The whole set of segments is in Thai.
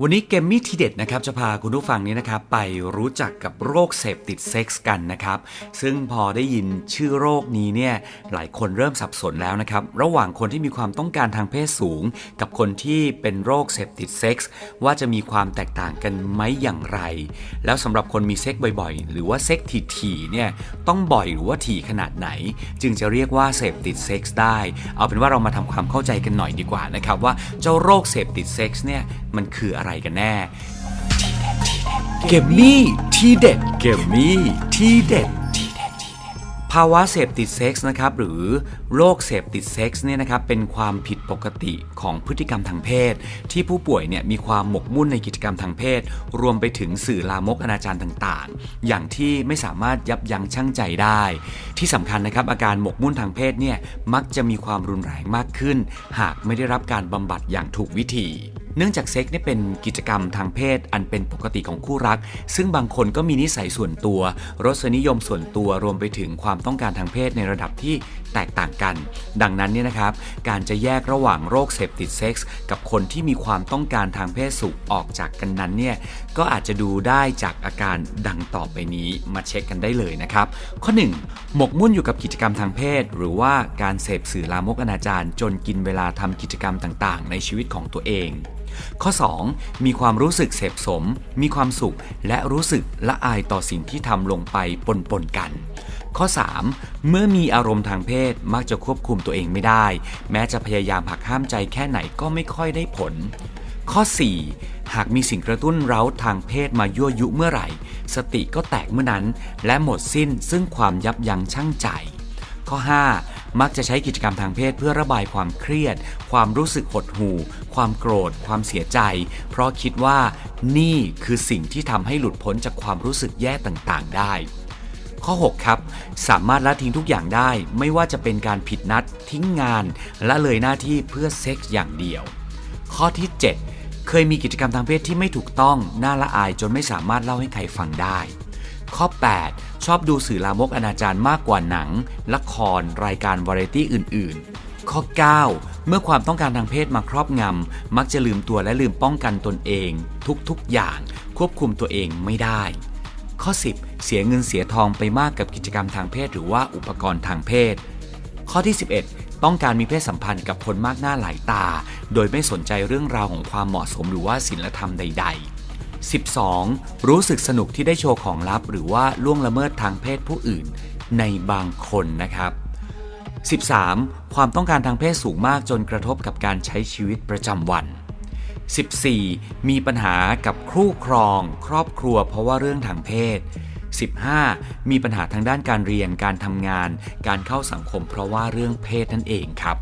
วันนี้เกมมี่ทีเด็ดนะครับจะพาคุณผู้ฟังนี้นะครับไปรู้จักกับโรคเสพติดเซ็กส์กันนะครับ ซึ่งพอได้ยินชื่อโรคนี้เนี่ยหลายคนเริ่มสับสนแล้วนะครับ ระหว่างคนที่มีความต้องการทางเพศสูง กับคนที่เป็นโรคเสพติดเซ็กส์ว่าจะมีความแตกต่างกันไหมอย่างไร แล้วสำหรับคนมีเซ็กบ่อยๆ หรือว่าเซ็กถี่ๆเนี่ยต้องบ่อยหรือว่าถี่ขนาดไหน จึงจะเรียกว่าเสพติดเซ็กส์ได้ เอาเป็นว่าเรามาทำความเข้าใจกันหน่อยดีกว่านะครับว่าเจ้าโรคเสพติดเซ็กส์เนี่ยมันคืออะไรกันแน่ เกมมี่ที่เด็ดเกมมี่ที่เด็ดภาวะเสพติดเซ็กส์นะครับหรือโรคเสพติดเซ็กส์เนี่ยนะครับเป็นความผิดปกติของพฤติกรรมทางเพศ ที่ผู้ป่วยเนี่ยมีความหมกมุ่นในกิจกรรมทางเพศ รวมไปถึงสื่อลามกอนาจารต่างๆ อย่างที่ไม่สามารถยับยั้งชั่งใจได้ ที่สำคัญนะครับอาการหมกมุ่นทางเพศเนี่ยมักจะมีความรุนแรงมากขึ้น หากไม่ได้รับการบำบัดอย่างถูกวิธี เนื่องจากเซ็กนี่เป็นกิจกรรมทางเพศอันเป็นปกติของคู่รัก ซึ่งบางคนก็มีนิสัยส่วนตัว รสนิยมส่วนตัวรวมไปถึงความต้องการทางเพศในระดับที่แตกต่างกัน ดังนั้นเนี่ยนะครับ การจะแยกระหว่างโรคเสพติดเซ็กส์กับคนที่มีความต้องการทางเพศสูงออกจากกันนั้นเนี่ยก็อาจจะดูได้จากอาการดังต่อไปนี้มาเช็คกันได้เลยนะครับ ข้อ 1. หมกมุ่นอยู่กับกิจกรรมทางเพศ หรือว่าการเสพสื่อลามกอนาจารจนกินเวลาทำกิจกรรมต่างๆ ในชีวิตของตัวเอง ข้อ 2. มีความรู้สึกเสพสม มีความสุข และรู้สึกละอายต่อสิ่งที่ทำลงไปปนๆกัน ข้อ 3. เมื่อมีอารมณ์ทางเพศมักจะควบคุมตัวเองไม่ได้ แม้จะพยายามหักห้ามใจแค่ไหนก็ไม่ค่อยได้ผล ข้อ 4. หากมีสิ่งกระตุ้นเร้าทางเพศมายั่วยุเมื่อไหร่ สติก็แตกเมื่อนั้น และหมดสิ้นซึ่งความยับยั้งชั่งใจ ข้อ 5. มักจะใช้กิจกรรมทางเพศเพื่อระบายความเครียด ความรู้สึกหดหู่ ความโกรธ ความเสียใจ เพราะคิดว่านี่คือสิ่งที่ทำให้หลุดพ้นจากความรู้สึกแย่ต่างๆ ได้ ข้อ 6 ครับ สามารถละทิ้งทุกอย่างได้ ไม่ว่าจะเป็นการผิดนัด ทิ้งงานละเลยหน้าที่เพื่อเซ็กส์อย่างเดียว ข้อที่ 7 เคยมีกิจกรรมทางเพศที่ไม่ถูกต้อง น่าละอายจนไม่สามารถเล่าให้ใครฟังได้ ข้อ 8 ชอบดูสื่อลามกอนาจารมากกว่าหนัง ละคร รายการวาไรตี้อื่น ๆ ข้อ 9 เมื่อความต้องการทางเพศมาครอบงำ มักจะลืมตัวและลืมป้องกันตนเอง ทุก ๆ อย่าง ควบคุมตัวเองไม่ได้ ข้อ 10 เสียเงินเสียทองไปมากกับกิจกรรมทางเพศ หรือว่าอุปกรณ์ทางเพศ ข้อที่ 11 ต้องการมีเพศสัมพันธ์กับคนมากหน้าหลายตา โดยไม่สนใจเรื่องราวของความเหมาะสมหรือว่าศีลธรรมใด ๆ 12. รู้สึกสนุกที่ได้โชว์ของลับ หรือว่าล่วงละเมิดทางเพศผู้อื่นในบางคนนะครับ 13. ความต้องการทางเพศสูงมากจนกระทบกับการใช้ชีวิตประจำวัน 14. มีปัญหากับคู่ครอง ครอบครัวเพราะว่าเรื่องทางเพศ 15. มีปัญหาทางด้านการเรียนการทำงาน การเข้าสังคมเพราะว่าเรื่องเพศนั่นเองครับ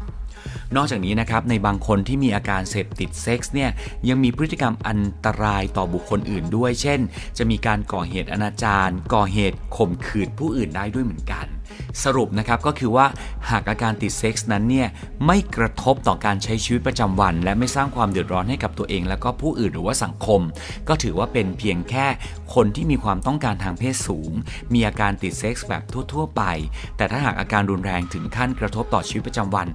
นอกจากนี้นะครับในบางคนที่มีอาการเสพติดเซ็กส์เนี่ยยังมีพฤติกรรมอันตรายต่อบุคคลอื่นด้วย เช่น จะมีการก่อเหตุอนาจารก่อเหตุข่มขืนผู้อื่นได้ด้วยเหมือนกัน สรุปนะครับก็คือว่าหากอาการติดเซ็กส์นั้นเนี่ยไม่กระทบต่อการใช้ชีวิตประจำวัน และไม่สร้างความเดือดร้อนให้กับตัวเอง และก็ผู้อื่นหรือว่าสังคม ก็ถือว่าเป็นเพียงแค่คนที่มีความต้องการทางเพศสูง มีอาการติดเซ็กส์แบบทั่ว ๆ ไป แต่ถ้าหากอาการรุนแรงถึงขั้นกระทบต่อชีวิตประจำวัน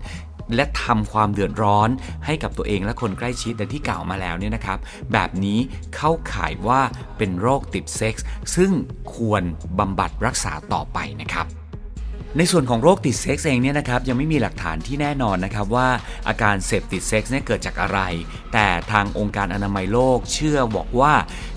และทำความเดือดร้อนให้กับตัวเองและคนใกล้ชิดดังที่กล่าวมาแล้วเนี่ยนะครับ แบบนี้เข้าข่ายว่าเป็นโรคติดเซ็กส์ซึ่งควรบำบัดรักษาต่อไปนะครับในส่วนของโรคติดเซ็กส์เองเนี่ยนะครับยังไม่มีหลักฐานที่แน่นอนนะครับว่าอาการเสพติดเซ็กส์เนี่ยเกิดจากอะไร แต่ทางองค์การอนามัยโลกเชื่อบอกว่า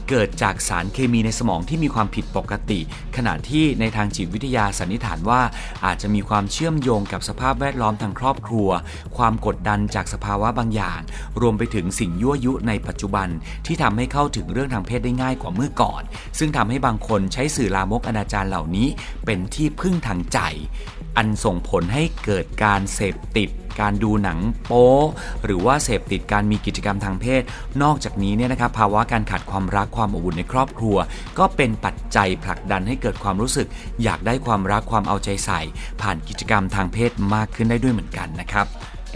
เกิดจากสารเคมีในสมองที่มีความผิดปกติ ขณะที่ในทางจิตวิทยาสันนิษฐานว่า อาจจะมีความเชื่อมโยงกับสภาพแวดล้อมทางครอบครัว ความกดดันจากสภาวะบางอย่าง รวมไปถึงสิ่งยั่วยุในปัจจุบัน ที่ทำให้เข้าถึงเรื่องทางเพศได้ง่ายกว่าเมื่อก่อน ซึ่งทำให้บางคนใช้สื่อลามกอนาจารเหล่านี้ เป็นที่พึ่งทางใจ อันส่งผลให้เกิดการเสพติด การดูหนังโป๊หรือว่าเสพติดการมีกิจกรรมทางเพศ นอกจากนี้เนี่ยนะครับภาวะการขาดความรักความอบอุ่นในครอบครัว ก็เป็นปัจจัยผลักดันให้เกิดความรู้สึก อยากได้ความรักความเอาใจใส่ ผ่านกิจกรรมทางเพศมากขึ้นได้ด้วยเหมือนกันนะครับ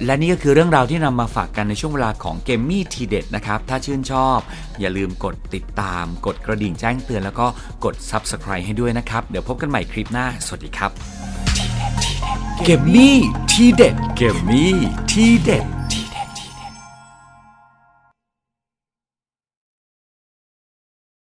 และนี่ก็คือเรื่องราวที่นำมาฝากกันในช่วงเวลาของเกมมี่ทีเด็ดนะครับ ถ้าชื่นชอบ อย่าลืมกดติดตาม กดกระดิ่งแจ้งเตือนแล้วก็กด Subscribe ให้ด้วยนะครับ เดี๋ยวพบกันใหม่คลิปหน้า สวัสดีครับเกมมี่ทีเด็ด เกมมี่ทีเด็ด